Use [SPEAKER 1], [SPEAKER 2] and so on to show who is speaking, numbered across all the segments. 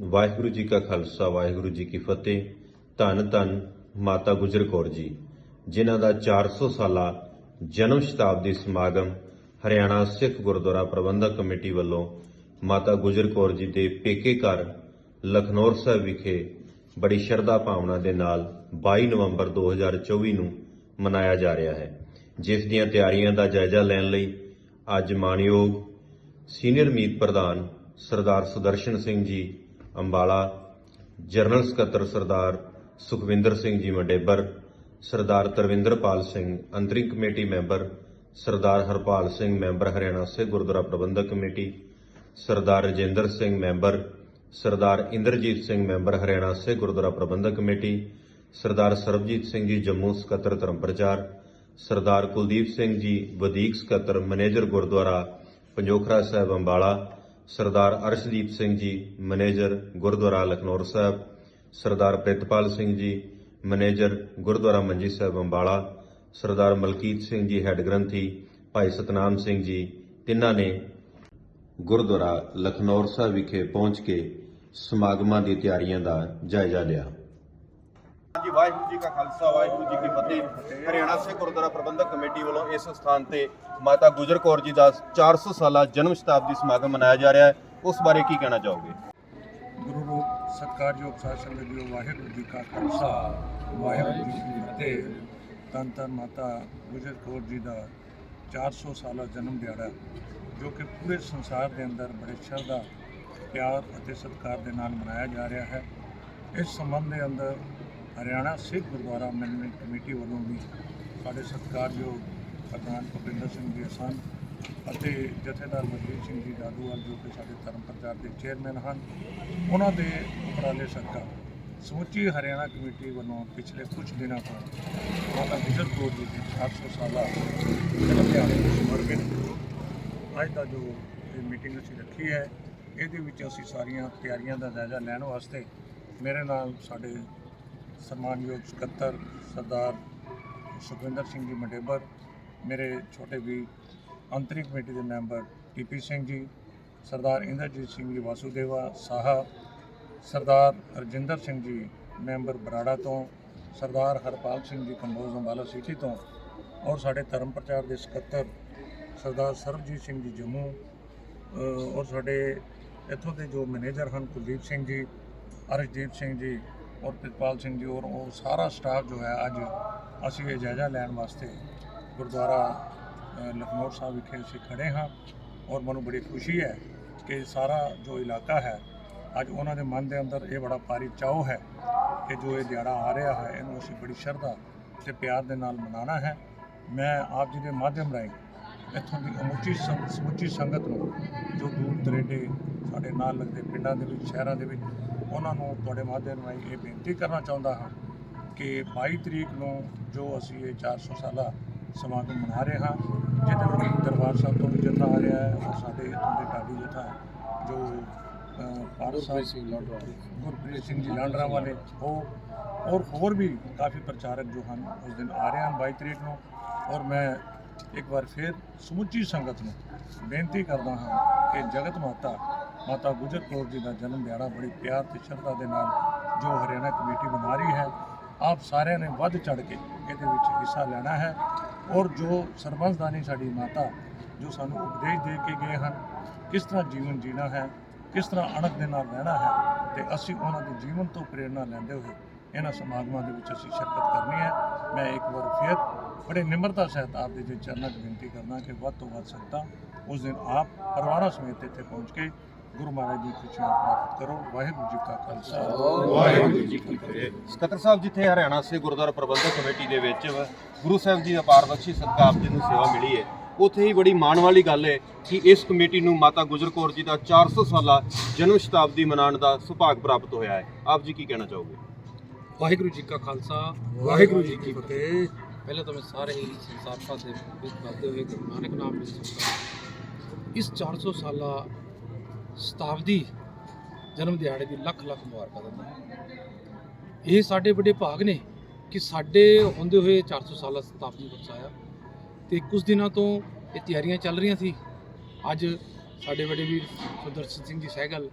[SPEAKER 1] ਵਾਹਿਗੁਰੂ ਜੀ ਕਾ ਖਾਲਸਾ, ਵਾਹਿਗੁਰੂ ਜੀ ਕੀ ਫਤਿਹ। ਧੰਨ ਧੰਨ ਮਾਤਾ ਗੁਜਰ ਕੌਰ ਜੀ, ਜਿਨ੍ਹਾਂ ਦਾ 400 ਸਾਲਾ ਜਨਮ ਸ਼ਤਾਬਦੀ ਸਮਾਗਮ ਹਰਿਆਣਾ ਸਿੱਖ ਗੁਰਦੁਆਰਾ ਪ੍ਰਬੰਧਕ ਕਮੇਟੀ ਵੱਲੋਂ ਮਾਤਾ ਗੁਜਰ ਕੌਰ ਜੀ ਦੇ ਪੇਕੇ ਘਰ, ਲਖਨੌਰ ਸਾਹਿਬ ਵਿਖੇ ਬੜੀ ਸ਼ਰਧਾ ਭਾਵਨਾ ਦੇ ਨਾਲ 22 ਨਵੰਬਰ 2024 ਨੂੰ ਮਨਾਇਆ ਜਾ ਰਿਹਾ ਹੈ। ਜਿਸ ਦੀਆਂ ਤਿਆਰੀਆਂ ਦਾ ਜਾਇਜ਼ਾ ਲੈਣ ਲਈ ਅੱਜ ਮਾਨਯੋਗ ਸੀਨੀਅਰ ਮੀਤ ਪ੍ਰਧਾਨ ਸਰਦਾਰ ਸੁਦਰਸ਼ਨ ਸਿੰਘ ਜੀ ਅੰਬਾਲਾ, ਜਨਰਲ ਸਕੱਤਰ ਸਰਦਾਰ ਸੁਖਵਿੰਦਰ ਸਿੰਘ ਜੀ ਮੰਡੇਬਰ, Sardar Tarvinderpal Singh interim committee member, Sardar Harpal Singh member Haryana Sikh Gurdwara Prabandhak committee, Sardar Rajinder Singh member, Sardar Inderjit Singh member Haryana Sikh Gurdwara Prabandhak committee, Sardar Sarabjit Singh ji Jammu ਸਕੱਤਰ ਧਰਮ ਪ੍ਰਚਾਰ, ਸਰਦਾਰ ਕੁਲਦੀਪ ਸਿੰਘ ਜੀ ਵਧੀਕ ਸਕੱਤਰ manager Gurdwara Panjokhra Sahib Ambala Sardar Arshdeep Singh ji, manager Gurdwara Lakhnaur Sahib, Sardar Pritpal Singh ji, manager Gurdwara Manji Sahib Ambala, ਸਰਦਾਰ Malkit Singh ji, head ਗ੍ਰੰਥੀ, ਭਾਈ ਸਤਨਾਮ ਸਿੰਘ ਜੀ, ਤਿੰਨਾਂ ਨੇ ਗੁਰਦੁਆਰਾ ਲਖਨੌਰ ਸਾਹਿਬ ਵਿਖੇ ਪਹੁੰਚ ਕੇ ਸਮਾਗਮਾਂ ਦੀ ਤਿਆਰੀਆਂ ਦਾ ਜਾਇਜ਼ਾ ਲਿਆ।
[SPEAKER 2] ਜੀ ਵਾਹਿਗੁਰੂ ਜੀ ਕਾ ਖਾਲਸਾ, ਵਾਹਿਗੁਰੂ ਜੀ ਕੀ ਫਤਿਹ। ਹਰਿਆਣਾ ਸਿੱਖ ਗੁਰਦੁਆਰਾ ਪ੍ਰਬੰਧਕ ਕਮੇਟੀ ਵੱਲੋਂ ਇਸ ਸਥਾਨ ਤੇ ਮਾਤਾ ਗੁਜਰ ਕੌਰ ਜੀ ਦਾ 400 ਸਾਲਾ ਜਨਮ ਸ਼ਤਾਬਦੀ ਸਮਾਗਮ ਮਨਾਇਆ ਜਾ ਰਿਹਾ ਹੈ। ਉਸ ਬਾਰੇ ਕੀ ਕਹਿਣਾ ਚਾਹੋਗੇ?
[SPEAKER 3] ਗੁਰੂ ਰੂਪ ਸਤਿਕਾਰਯੋਗ ਸਾਧ ਸੰਗਤ ਜੀ, ਵਾਹਿਗੁਰੂ ਜੀ ਕਾ ਖਾਲਸਾ, ਵਾਹਿਗੁਰੂ ਜੀ ਕੀ ਫਤਿਹ। ਤਨ ਤਨ ਮਾਤਾ ਗੁਜਰ ਕੌਰ ਜੀ ਦਾ 400 ਸਾਲਾ ਜਨਮ ਦਿਹਾੜਾ, ਜੋ ਕਿ ਪੂਰੇ ਸੰਸਾਰ ਦੇ ਅੰਦਰ ਬੜੇ ਸ਼ਰਧਾ, ਪਿਆਰ ਅਤੇ ਸਤਿਕਾਰ ਦੇ ਨਾਲ ਮਨਾਇਆ ਜਾ ਰਿਹਾ ਹੈ। ਇਸ ਸੰਬੰਧ ਦੇ ਅੰਦਰ ਹਰਿਆਣਾ ਸਿੱਖ ਗੁਰਦੁਆਰਾ ਮੈਨੇਜਮੈਂਟ ਕਮੇਟੀ ਵੱਲੋਂ ਵੀ ਸਾਡੇ ਸਤਿਕਾਰਯੋਗ ਪ੍ਰਧਾਨ ਭੁਪਿੰਦਰ ਸਿੰਘ ਜੀ ਸਨ ਅਤੇ ਜਥੇਦਾਰ ਮਨਜੀਤ ਸਿੰਘ ਜੀ ਦਾਦੂਵਾਲ ਜੋ ਕਿ ਸਾਡੇ ਧਰਮ ਪ੍ਰਚਾਰ ਦੇ ਚੇਅਰਮੈਨ ਹਨ, ਉਹਨਾਂ ਦੇ ਉਪਰਾਲੇ ਸਦਕਾ ਸਮੁੱਚੀ ਹਰਿਆਣਾ ਕਮੇਟੀ ਵੱਲੋਂ ਪਿਛਲੇ ਕੁਝ ਦਿਨਾਂ ਤੋਂ ਮਾਤਾ ਗੁਜਰ ਕੌਰ ਜੀ ਦੇ 400 ਸਾਲਾ ਜਨਮ ਦਿਹਾੜੇ ਸਮਰਪਿਤ ਅੱਜ ਦਾ ਜੋ ਇਹ ਮੀਟਿੰਗ ਅਸੀਂ ਰੱਖੀ ਹੈ, ਇਹਦੇ ਵਿੱਚ ਅਸੀਂ ਸਾਰੀਆਂ ਤਿਆਰੀਆਂ ਦਾ ਜਾਇਜ਼ਾ ਲੈਣ ਵਾਸਤੇ ਮੇਰੇ ਨਾਲ ਸਾਡੇ ਸਨਮਾਨਯੋਗ ਸਕੱਤਰ ਸਰਦਾਰ ਸੁਖਵਿੰਦਰ ਸਿੰਘ ਜੀ ਮੰਡੇਬਰ, ਮੇਰੇ ਛੋਟੇ ਵੀ ਅੰਤਰੀ ਕਮੇਟੀ ਦੇ ਮੈਂਬਰ ਟੀਪੀ ਸਿੰਘ ਜੀ, ਸਰਦਾਰ ਇੰਦਰਜੀਤ ਸਿੰਘ ਜੀ ਵਾਸੂਦੇਵਾ ਸਾਹਾ, ਸਰਦਾਰ ਰਜਿੰਦਰ ਸਿੰਘ ਜੀ ਮੈਂਬਰ ਬਰਾੜਾ ਤੋਂ, ਸਰਦਾਰ ਹਰਪਾਲ ਸਿੰਘ ਜੀ ਕੰਬੋਜ ਅੰਬਾਲਾ ਸਿਟੀ ਤੋਂ ਔਰ ਸਾਡੇ ਧਰਮ ਪ੍ਰਚਾਰ ਦੇ ਸਕੱਤਰ ਸਰਦਾਰ ਸਰਬਜੀਤ ਸਿੰਘ ਜੀ ਜੰਮੂ ਔਰ ਸਾਡੇ ਇੱਥੋਂ ਦੇ ਜੋ ਮੈਨੇਜਰ ਹਨ ਕੁਲਦੀਪ ਸਿੰਘ ਜੀ ਅਰਸ਼ਦੀਪ ਸਿੰਘ ਜੀ ਔਰ ਪ੍ਰਿਤਪਾਲ ਸਿੰਘ ਜੀ ਔਰ ਉਹ ਸਾਰਾ ਸਟਾਫ ਜੋ ਹੈ ਅੱਜ ਅਸੀਂ ਇਹ ਜਾਇਜ਼ਾ ਲੈਣ ਵਾਸਤੇ ਗੁਰਦੁਆਰਾ ਲਖਨੌਰ ਸਾਹਿਬ ਵਿਖੇ ਅਸੀਂ ਖੜੇ ਹਾਂ ਔਰ ਮੈਨੂੰ ਬੜੀ ਖੁਸ਼ੀ ਹੈ ਕਿ ਸਾਰਾ ਜੋ ਇਲਾਕਾ ਹੈ, ਅੱਜ ਉਹਨਾਂ ਦੇ ਮਨ ਦੇ ਅੰਦਰ ਇਹ ਬੜਾ ਭਾਰੀ ਚਾਅ ਹੈ ਕਿ ਜੋ ਇਹ ਦਿਹਾੜਾ ਆ ਰਿਹਾ ਹੈ, ਇਹਨੂੰ ਅਸੀਂ ਬੜੀ ਸ਼ਰਧਾ ਤੇ ਪਿਆਰ ਦੇ ਨਾਲ ਮਨਾਉਣਾ ਹੈ। ਮੈਂ ਆਪ ਜੀ ਦੇ ਮਾਧਿਅਮ ਰਾਹੀਂ ਇੱਥੋਂ ਦੀ ਅਮੁੱਚੀ ਸੰ- ਸਮੁੱਚੀ ਸੰਗਤ ਨੂੰ ਜੋ ਦੂਰ ਦਰੇਡੇ ਸਾਡੇ ਨਾਲ ਲੱਗਦੇ ਪਿੰਡਾਂ ਦੇ ਵਿੱਚ, ਸ਼ਹਿਰਾਂ ਦੇ ਵਿੱਚ ਉਹਨਾਂ ਨੂੰ ਤੁਹਾਡੇ ਮਾਧਿਅਮ ਰਾਹੀਂ ਇਹ ਬੇਨਤੀ ਕਰਨਾ ਚਾਹੁੰਦਾ ਹਾਂ ਕਿ 22 ਤਰੀਕ ਨੂੰ ਜੋ ਅਸੀਂ ਇਹ 400 ਸਾਲਾ ਸਮਾਗਮ ਮਨਾ ਰਹੇ ਹਾਂ ਜਿਹਦੇ ਵਿੱਚ ਦਰਬਾਰ ਸਾਹਿਬ ਤੋਂ ਵੀ ਜਥਾ ਆ ਰਿਹਾ ਹੈ ਔਰ ਸਾਡੇ ਇੱਥੋਂ ਦੇ ਢਾਡੀ ਜਥਾ ਜੋ ਪਾਰਸ ਸਿੰਘ ਲਾਂਡਰਾ ਗੁਰਪ੍ਰੀਤ ਸਿੰਘ ਜੀ ਲਾਂਡਰਾ ਵਾਲੇ ਉਹ ਔਰ ਹੋਰ ਵੀ ਕਾਫੀ ਪ੍ਰਚਾਰਕ ਜੋ ਹਨ ਉਸ ਦਿਨ ਆ ਰਹੇ ਹਨ 22 ਤਰੀਕ ਨੂੰ ਔਰ ਮੈਂ ਇੱਕ ਵਾਰ ਫਿਰ ਸਮੁੱਚੀ ਸੰਗਤ ਨੂੰ ਬੇਨਤੀ ਕਰਦਾ ਹਾਂ ਕਿ ਜਗਤ ਮਾਤਾ ਮਾਤਾ ਗੁਜਰ ਕੌਰ ਜੀ ਦਾ ਜਨਮ ਦਿਹਾੜਾ ਬੜੀ ਪਿਆਰ ਤੇ ਸ਼ਰਧਾ ਦੇ ਨਾਲ ਜੋ ਹਰਿਆਣਾ ਕਮੇਟੀ ਮਨਾ ਰਹੀ ਹੈ, ਆਪ ਸਾਰਿਆਂ ਨੇ ਵੱਧ ਚੜ ਕੇ ਇਹਦੇ ਵਿੱਚ ਹਿੱਸਾ ਲੈਣਾ ਹੈ ਔਰ ਜੋ ਸਰਬੰਸਦਾਨੀ ਸਾਡੀ ਮਾਤਾ ਜੋ ਸਾਨੂੰ ਉਪਦੇਸ਼ ਦੇ ਕੇ ਗਏ ਹਨ, ਕਿਸ ਤਰ੍ਹਾਂ ਜੀਵਨ ਜੀਣਾ ਹੈ, ਕਿਸ ਤਰ੍ਹਾਂ ਅਣਖ ਦੇ ਨਾਲ ਰਹਿਣਾ ਹੈ ਤੇ ਅਸੀਂ ਉਹਨਾਂ ਦੇ ਜੀਵਨ ਤੋਂ ਪ੍ਰੇਰਣਾ ਲੈਂਦੇ ਹੋਏ ਇਹਨਾਂ ਸਮਾਗਮਾਂ ਦੇ ਵਿੱਚ ਅਸੀਂ ਸ਼ਿਰਕਤ ਕਰਨੀ ਹੈ। ਮੈਂ ਇੱਕ ਵਾਰ ਫਿਰ ਬੜੇ ਨਿਮਰਤਾ ਸਹਿਤ ਆਪ ਦੇ ਜੇ ਚਰਨਾਂ 'ਚ ਬੇਨਤੀ ਕਰਨਾ ਕਿ ਵੱਧ ਤੋਂ ਵੱਧ ਸੰਗਤਾਂ ਉਸ ਦਿਨ ਆਪ ਪਰਿਵਾਰਾਂ ਸਮੇਤ ਇੱਥੇ ਪਹੁੰਚ ਕੇ ਗੁਰੂ ਮਹਾਰਾਜ ਦੀ ਖੁਸ਼ੀਆਂ ਪ੍ਰਾਪਤ ਕਰੋ। ਵਾਹਿਗੁਰੂ ਜੀ ਕਾ ਖਾਲਸਾ। ਵਾਹਿਗੁਰੂ ਜੀ ਕੀ ਫਤਿਹ।
[SPEAKER 2] ਸਕੱਤਰ ਸਾਹਿਬ ਜਿੱਥੇ ਹਰਿਆਣਾ ਸਿੱਖ ਗੁਰਦੁਆਰਾ ਪ੍ਰਬੰਧਕ ਕਮੇਟੀ ਦੇ ਵਿੱਚ ਗੁਰੂ ਸਾਹਿਬ ਜੀ ਦੀ ਅਪਾਰ ਬਖਸ਼ੀ ਸਦਕਾ ਆਪ ਜੀ ਨੂੰ ਸੇਵਾ ਮਿਲੀ ਹੈ ਉੱਥੇ ਹੀ ਬੜੀ ਮਾਣ ਵਾਲੀ ਗੱਲ ਹੈ ਕਿ ਇਸ ਕਮੇਟੀ ਨੂੰ ਮਾਤਾ ਗੁਜਰ ਕੌਰ ਜੀ ਦਾ 400 ਸਾਲਾ ਜਨਮ ਸ਼ਤਾਬਦੀ ਮਨਾਉਣ ਦਾ ਸੁਭਾਗ ਪ੍ਰਾਪਤ ਹੋਇਆ ਹੈ। ਆਪ ਜੀ ਕੀ ਕਹਿਣਾ ਚਾਹੋਗੇ?
[SPEAKER 4] ਵਾਹਿਗੁਰੂ ਜੀ ਕਾ ਖਾਲਸਾ
[SPEAKER 3] ਵਾਹਿਗੁਰੂ ਜੀ ਕੀ ਫਤਿਹ।
[SPEAKER 4] ਪਹਿਲਾਂ ਤਾਂ ਮੈਂ ਸਾਰੇ ਹੀ ਸੰਸਾਰ ਪਾਸੇ ਵਿੱਚ ਕਰਦੇ ਹੋਏ ਗੁਰੂ ਨਾਨਕ ਨਾਮ ਵਿੱਚ ਇਸ 400 ਸਾਲਾ ਸ਼ਤਾਬਦੀ ਜਨਮ ਦਿਹਾੜੇ ਦੀ ਲੱਖ ਲੱਖ ਮੁਬਾਰਕਾਂ ਦਿੰਦਾ ਇਹ ਸਾਡੇ ਵੱਡੇ ਭਾਗ ਨੇ ਕਿ ਸਾਡੇ ਹੁੰਦੇ ਹੋਏ 400 ਸਾਲਾ ਸ਼ਤਾਬਦੀ ਬਖਸ਼ਾਇਆ ਤੇ ਕੁਝ ਦਿਨਾਂ ਤੋਂ ਇਹ ਤਿਆਰੀਆਂ ਚੱਲ ਰਹੀਆਂ ਸੀ। ਅੱਜ ਸਾਡੇ ਵੱਡੇ ਵੀਰ ਸੁਦਰਸ਼ਨ ਸਿੰਘ ਜੀ ਸਹਿਗਲ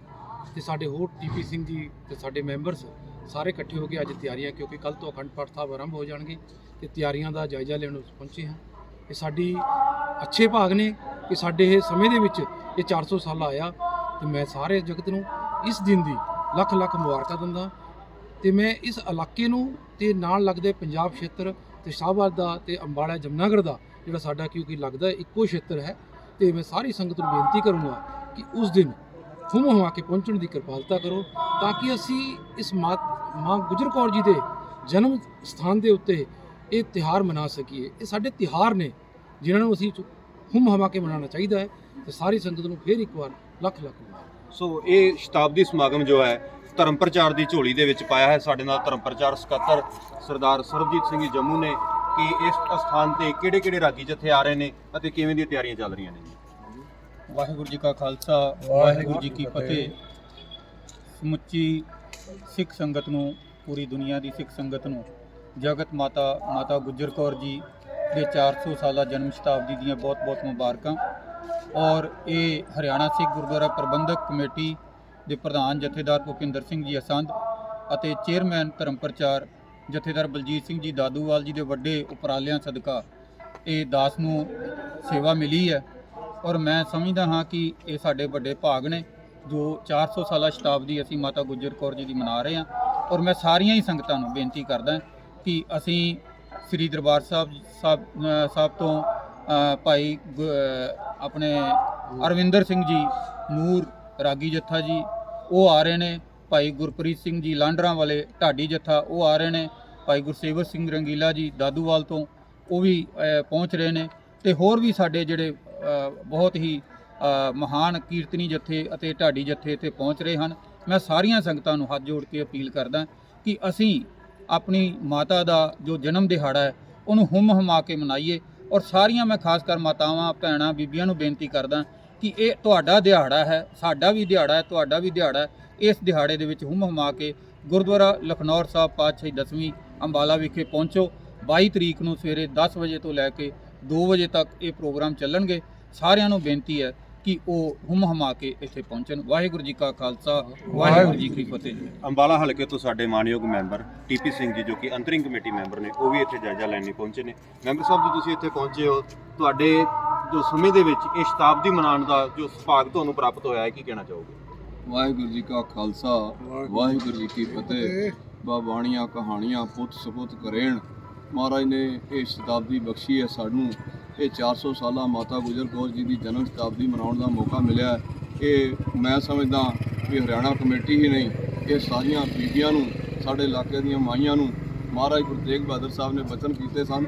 [SPEAKER 4] ਤੇ ਸਾਡੇ ਹੋਰ ਟੀਪੀ ਸਿੰਘ ਜੀ ਤੇ ਸਾਡੇ ਮੈਂਬਰਸ ਸਾਰੇ ਇਕੱਠੇ ਹੋ ਕੇ ਅੱਜ ਤਿਆਰੀਆਂ, ਕਿਉਂਕਿ ਕੱਲ ਤੋਂ ਅਖੰਡ ਪਾਠ ਸਾਹਿਬ ਆਰੰਭ ਹੋ ਜਾਣਗੇ ਤੇ ਤਿਆਰੀਆਂ ਦਾ ਜਾਇਜ਼ਾ ਲੈਣ ਪਹੁੰਚੇ ਹਾਂ। ਇਹ ਸਾਡੀ ਅੱਛੇ ਭਾਗ ਨੇ ਕਿ ਸਾਡੇ ਇਹ ਸਮੇਂ ਦੇ ਵਿੱਚ ਇਹ 400 ਸਾਲ ਆਇਆ ਤੇ ਮੈਂ ਸਾਰੇ ਜਗਤ ਨੂੰ ਇਸ ਦਿਨ ਦੀ ਲੱਖ ਲੱਖ ਮੁਬਾਰਕਾਂ ਦਿੰਦਾ ਤੇ ਮੈਂ ਇਸ ਇਲਾਕੇ ਨੂੰ ਤੇ ਨਾਲ ਲੱਗਦੇ ਪੰਜਾਬ ਖੇਤਰ ਤੇ ਸ਼ਾਹਬਾਦ ਦਾ ਤੇ ਅੰਬਾਲਾ ਜਮਨਾਗਰ ਦਾ ਜਿਹੜਾ ਸਾਡਾ ਕਿਉਂਕਿ ਲੱਗਦਾ ਇੱਕੋ ਖੇਤਰ ਹੈ ਤੇ ਮੈਂ ਸਾਰੀ ਸੰਗਤ ਨੂੰ ਬੇਨਤੀ ਕਰੂੰਗਾ ਕਿ ਉਸ ਦਿਨ ਹੁਮ ਹੁਮਾ ਕੇ ਪਹੁੰਚਣ ਦੀ ਕਿਰਪਾਲਤਾ ਕਰੋ ਤਾਂ ਕਿ ਅਸੀਂ ਇਸ ਮਾਤ ਮਾਂ ਗੁਜਰ ਕੌਰ ਜੀ ਦੇ ਜਨਮ ਸਥਾਨ ਦੇ ਉੱਤੇ ਇਹ ਤਿਹਾਰ ਮਨਾ ਸਕੀਏ। ਇਹ ਸਾਡੇ ਤਿਹਾਰ ਨੇ ਜਿਨ੍ਹਾਂ ਨੂੰ ਅਸੀਂ ਹੁਮ ਹੁਮਾ ਕੇ ਮਨਾਉਣਾ ਚਾਹੀਦਾ ਹੈ ਤੇ ਸਾਰੀ ਸੰਗਤ ਨੂੰ ਫੇਰ ਇੱਕ ਵਾਰ ਲੱਖ ਲੱਖ
[SPEAKER 2] ਸੋ ਇਹ ਸ਼ਤਾਬਦੀ ਸਮਾਗਮ ਜੋ ਹੈ ਧਰਮ ਪ੍ਰਚਾਰ ਦੀ ਝੋਲੀ ਦੇ ਵਿੱਚ ਪਾਇਆ ਹੈ। ਸਾਡੇ ਨਾਲ ਧਰਮ ਪ੍ਰਚਾਰ ਸਕੱਤਰ ਸਰਦਾਰ ਸਰਬਜੀਤ ਸਿੰਘ ਜੀ ਜੰਮੂ ਨੇ ਕਿ ਇਸ ਸਥਾਨ ਤੇ ਕਿਹੜੇ-ਕਿਹੜੇ ਰਾਗੀ ਜਥੇ ਆ ਰਹੇ ਨੇ ਅਤੇ ਕਿਵੇਂ ਦੀਆਂ ਤਿਆਰੀਆਂ ਚੱਲ ਰਹੀਆਂ ਨੇ
[SPEAKER 5] ਵਾਹਿਗੁਰੂ ਜੀ ਕਾ ਖਾਲਸਾ ਵਾਹਿਗੁਰੂ ਜੀ ਕੀ ਫਤਿਹ। ਸਮੁੱਚੀ ਸਿੱਖ ਸੰਗਤ ਨੂੰ ਪੂਰੀ ਦੁਨੀਆ ਦੀ ਸਿੱਖ ਸੰਗਤ ਨੂੰ ਜਗਤ ਮਾਤਾ ਮਾਤਾ ਗੁਜਰ ਕੌਰ ਜੀ ਦੇ 400 ਸਾਲਾ ਜਨਮ ਸ਼ਤਾਬਦੀ ਦੀਆਂ ਬਹੁਤ-ਬਹੁਤ ਮੁਬਾਰਕਾਂ। ਔਰ ਇਹ ਹਰਿਆਣਾ ਸਿੱਖ ਗੁਰਦੁਆਰਾ ਪ੍ਰਬੰਧਕ ਕਮੇਟੀ ਦੇ ਪ੍ਰਧਾਨ ਜਥੇਦਾਰ ਭੁਪਿੰਦਰ ਸਿੰਘ ਜੀ ਅਸੰਧ ਅਤੇ ਚੇਅਰਮੈਨ ਧਰਮ ਪ੍ਰਚਾਰ ਜਥੇਦਾਰ ਬਲਜੀਤ ਸਿੰਘ ਜੀ ਦਾਦੂਵਾਲ ਜੀ ਦੇ ਵੱਡੇ ਉਪਰਾਲਿਆਂ ਸਦਕਾ ਇਹ ਦਾਸ ਨੂੰ ਸੇਵਾ ਮਿਲੀ ਹੈ। ਔਰ ਮੈਂ ਸਮਝਦਾ ਹਾਂ ਕਿ ਇਹ ਸਾਡੇ ਵੱਡੇ ਭਾਗ ਨੇ ਜੋ 400 ਸਾਲਾ ਸ਼ਤਾਬਦੀ ਅਸੀਂ ਮਾਤਾ ਗੁਜਰ ਕੌਰ ਜੀ ਦੀ ਮਨਾ ਰਹੇ ਹਾਂ। ਔਰ ਮੈਂ ਸਾਰੀਆਂ ਹੀ ਸੰਗਤਾਂ ਨੂੰ ਬੇਨਤੀ ਕਰਦਾ ਕਿ ਅਸੀਂ ਸ੍ਰੀ ਦਰਬਾਰ ਸਾਹਿਬ ਸਾਹਿਬ ਅ, ਤੋਂ ਭਾਈ ਗੁ- ਆਪਣੇ ਅਰਵਿੰਦਰ ਸਿੰਘ ਜੀ, ਨੂਰ, ਰਾਗੀ ਜੱਥਾ ਜੀ, ਉਹ ਆ ਰਹੇ ਨੇ। ਭਾਈ ਗੁਰਪ੍ਰੀਤ ਸਿੰਘ ਜੀ ਲਾਂਡਰਾਂ ਵਾਲੇ, ਢਾਡੀ ਜੱਥਾ, ਉਹ ਆ ਰਹੇ ਨੇ। ਭਾਈ ਗੁਰਸੇਵਕ ਸਿੰਘ ਰੰਗੀਲਾ ਜੀ ਦਾਦੂਵਾਲ ਤੋਂ, ਉਹ ਵੀ ਪਹੁੰਚ ਰਹੇ ਨੇ। ਤੇ ਹੋਰ ਵੀ ਸਾਡੇ ਜਿਹੜੇ ਬਹੁਤ ਹੀ ਮਹਾਨ ਕੀਰਤਨੀ ਜੱਥੇ ਅਤੇ ਢਾਡੀ ਜੱਥੇ ਇੱਥੇ ਪਹੁੰਚ ਰਹੇ ਹਨ। ਮੈਂ ਸਾਰੀਆਂ ਸੰਗਤਾਂ ਨੂੰ ਹੱਥ ਜੋੜ ਕੇ ਅਪੀਲ ਕਰਦਾ ਕਿ ਅਸੀਂ ਆਪਣੀ ਮਾਤਾ ਦਾ ਜੋ ਜਨਮ ਦਿਹਾੜਾ ਹੈ, ਉਹਨੂੰ ਹੁਮ ਹਮਾ ਕੇ ਮਨਾਈਏ। ਔਰ ਸਾਰੀਆਂ ਮੈਂ ਖਾਸ ਕਰ ਮਾਤਾਵਾਂ, ਭੈਣਾਂ, ਬੀਬੀਆਂ ਨੂੰ ਬੇਨਤੀ ਕਰਦਾ ਕਿ ਇਹ ਤੁਹਾਡਾ ਦਿਹਾੜਾ ਹੈ, ਸਾਡਾ ਵੀ ਦਿਹਾੜਾ ਹੈ, ਤੁਹਾਡਾ ਵੀ ਦਿਹਾੜਾ ਹੈ। ਇਸ ਦਿਹਾੜੇ ਦੇ ਵਿੱਚ ਹੁਮ ਹੁਮਾ ਕੇ ਗੁਰਦੁਆਰਾ ਲਖਨੌਰ ਸਾਹਿਬ ਪਾਤਸ਼ਾਹੀ ਦਸਵੀਂ ਅੰਬਾਲਾ ਵਿਖੇ ਪਹੁੰਚੋ। 22 ਤਰੀਕ ਨੂੰ ਸਵੇਰੇ 10 ਵਜੇ ਤੋਂ ਲੈ ਕੇ 2 ਵਜੇ ਤੱਕ ਇਹ ਪ੍ਰੋਗਰਾਮ ਚੱਲਣਗੇ। ਸਾਰਿਆਂ ਨੂੰ ਬੇਨਤੀ ਹੈ ਕਿ ਉਹ ਹੁਮ ਹਮਾ ਕੇ ਇੱਥੇ ਪਹੁੰਚਣ। ਵਾਹਿਗੁਰੂ ਜੀ ਕਾ ਖਾਲਸਾ ਵਾਹਿਗੁਰੂ ਜੀ ਕੀ ਫਤਿਹ।
[SPEAKER 2] ਅੰਬਾਲਾ ਹਲਕੇ ਤੋਂ ਸਾਡੇ ਮਾਨਯੋਗ ਮੈਂਬਰ ਟੀਪੀ ਸਿੰਘ ਜੀ ਜੋ ਕਿ ਅੰਤਰਿੰਗ ਕਮੇਟੀ ਮੈਂਬਰ ਨੇ ਉਹ ਵੀ ਇੱਥੇ ਜਾਇਜ਼ਾ ਲੈਣ ਲਈ ਪਹੁੰਚੇ ਨੇ। ਮੈਂਬਰ ਸਾਹਿਬ ਜੀ ਤੁਸੀਂ ਇੱਥੇ ਪਹੁੰਚੇ ਹੋ। ਤੁਹਾਡੇ ਜੋ ਸਮੇਂ ਦੇ ਵਿੱਚ ਇਹ ਸ਼ਤਾਬਦੀ ਮਨਾਉਣ ਦਾ ਜੋ ਸੁਭਾਗ ਤੁਹਾਨੂੰ ਪ੍ਰਾਪਤ ਹੋਇਆ ਹੈ ਕੀ ਕਹਿਣਾ ਚਾਹੋਗੇ?
[SPEAKER 6] ਵਾਹਿਗੁਰੂ ਜੀ ਕਾ ਖਾਲਸਾ ਵਾਹਿਗੁਰੂ ਜੀ ਕੀ ਫਤਿਹ। ਬਾ ਬਾਣੀਆਂ ਕਹਾਣੀਆਂ ਪੁੱਤ ਸਪੁੱਤ ਕਰੇਣ ਮਹਾਰਾਜ ਨੇ ਇਹ ਸ਼ਤਾਬਦੀ ਬਖਸ਼ੀ ਹੈ ਸਾਨੂੰ। ਇਹ 400 ਸਾਲਾ ਮਾਤਾ ਗੁਜਰ ਕੌਰ ਜੀ ਦੀ ਜਨਮ ਸ਼ਤਾਬਦੀ ਮਨਾਉਣ ਦਾ ਮੌਕਾ ਮਿਲਿਆ ਹੈ। ਇਹ ਮੈਂ ਸਮਝਦਾ ਕਿ ਹਰਿਆਣਾ ਕਮੇਟੀ ਹੀ ਨਹੀਂ, ਇਹ ਸਾਰੀਆਂ ਬੀਬੀਆਂ ਨੂੰ, ਸਾਡੇ ਇਲਾਕੇ ਦੀਆਂ ਮਾਈਆਂ ਨੂੰ ਮਹਾਰਾਜ ਗੁਰੂ ਤੇਗ ਬਹਾਦਰ ਸਾਹਿਬ ਨੇ ਬਚਨ ਕੀਤੇ ਸਨ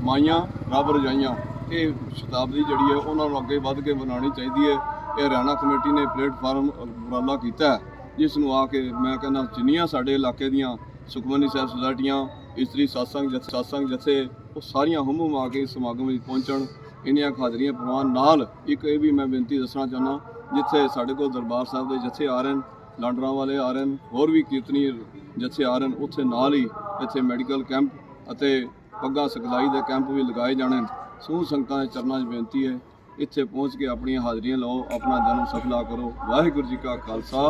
[SPEAKER 6] ਮਾਈਆਂ ਰੱਬ ਰਜਾਈਆਂ, ਇਹ ਸ਼ਤਾਬਦੀ ਜਿਹੜੀ ਹੈ ਉਹਨਾਂ ਨੂੰ ਅੱਗੇ ਵੱਧ ਕੇ ਬਣਾਉਣੀ ਚਾਹੀਦੀ ਹੈ ਇਹ ਹਰਿਆਣਾ ਕਮੇਟੀ ਨੇ ਪਲੇਟਫਾਰਮ ਉਪਰਾਲਾ ਕੀਤਾ ਜਿਸ ਨੂੰ ਆ ਕੇ ਮੈਂ ਕਹਿੰਦਾ ਜਿੰਨੀਆਂ ਸਾਡੇ ਇਲਾਕੇ ਦੀਆਂ ਸੁਖਮਨੀ ਸਾਹਿਬ ਸੁਸਾਇਟੀਆਂ, ਇਸਤਰੀ satsang ਜਥ satsang ਜਥੇ ਉਹ ਸਾਰੀਆਂ ਹੁਮਮ ਆ ਕੇ ਸਮਾਗਮ ਵਿੱਚ ਪਹੁੰਚਣ, ਇੰਨੀਆਂ ਹਾਜ਼ਰੀਆਂ ਪ੍ਰਵਾਨ ਨਾਲ ਇੱਕ ਇਹ ਵੀ ਮੈਂ ਬੇਨਤੀ ਦੱਸਣਾ ਚਾਹੁੰਦਾ ਜਿੱਥੇ ਸਾਡੇ ਕੋਲ ਦਰਬਾਰ ਸਾਹਿਬ ਦੇ ਜਥੇ ਆ ਰਹੇ ਨੇ ਲਾਂਡਰਾਂ ਵਾਲੇ ਆ ਰਹੇ ਨੇ ਹੋਰ ਵੀ ਕੀਰਤਨੀ ਜਥੇ ਆ ਰਹੇ ਨੇ ਉੱਥੇ ਨਾਲ ਹੀ ਇੱਥੇ ਮੈਡੀਕਲ ਕੈਂਪ ਅਤੇ ਪੱਗਾਂ ਸਿਖਲਾਈ ਦੇ ਕੈਂਪ ਵੀ ਲਗਾਏ ਜਾਣੇ ਸੂਹ ਸੰਗਤਾਂ ਦੇ ਚਰਨਾਂ 'ਚ ਬੇਨਤੀ ਹੈ, ਇੱਥੇ ਪਹੁੰਚ ਕੇ ਆਪਣੀਆਂ ਹਾਜ਼ਰੀਆਂ ਲਾਓ, ਆਪਣਾ ਜਨਮ ਸਫਲਾ ਕਰੋ। ਵਾਹਿਗੁਰੂ ਜੀ ਕਾ ਖਾਲਸਾ,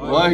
[SPEAKER 6] ਵਾਹਿਗੁਰੂ